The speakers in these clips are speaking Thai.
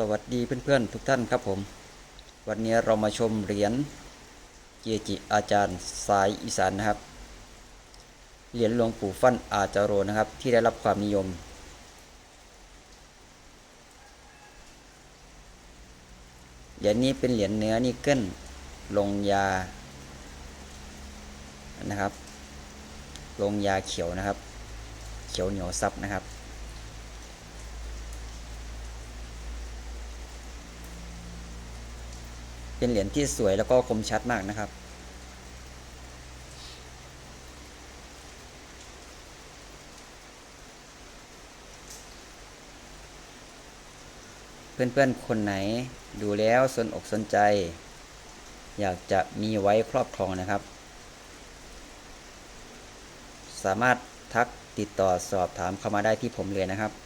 สวัสดีเพื่อนๆทุกท่านครับผม วันนี้เรามาชมเหรียญเกจิอาจารย์สายอีสานนะครับ เหรียญหลวงปู่ฟั่นอาจารโรนะครับ ที่ได้รับความนิยม เหรียญนี้เป็นเหรียญเนื้อนิกเกิลลงยานะครับ ลงยาเขียวนะครับ เขียวเหนียวซับนะครับ เป็นเหรียญที่สวยแล้วก็คมชัดมากนะครับ เพื่อนๆ คนไหนดูแล้วสนอกสนใจ อยากจะมีไว้ครอบครองนะครับ สามารถทักติดต่อสอบถามเข้ามาได้ที่ผมเลยนะครับ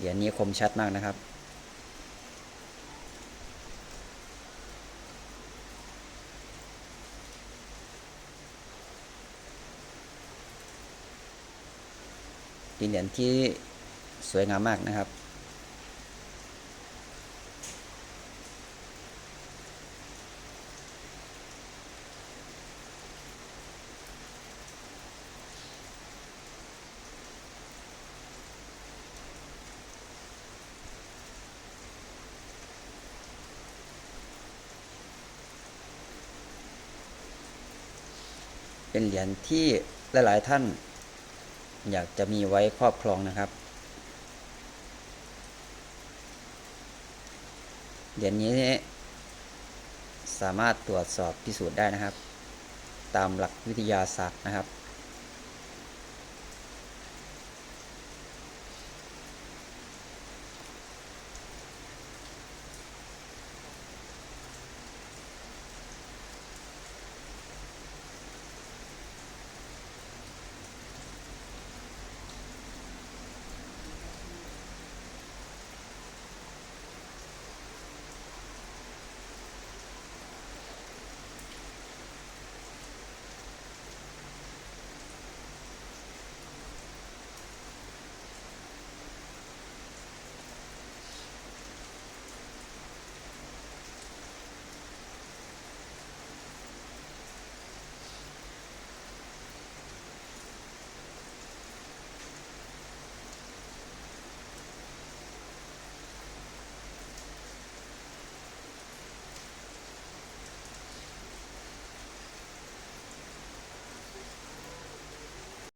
เหรียญนี้คมชัดมากนะครับ เป็นเหรียญที่สวยงามมากนะครับ เป็นเหรียญที่หลาย ๆ ท่าน อยากจะมีไว้ครอบครองนะครับ เหรียญนี้สามารถตรวจสอบพิสูจน์ได้นะครับ ตามหลักวิทยาศาสตร์นะครับ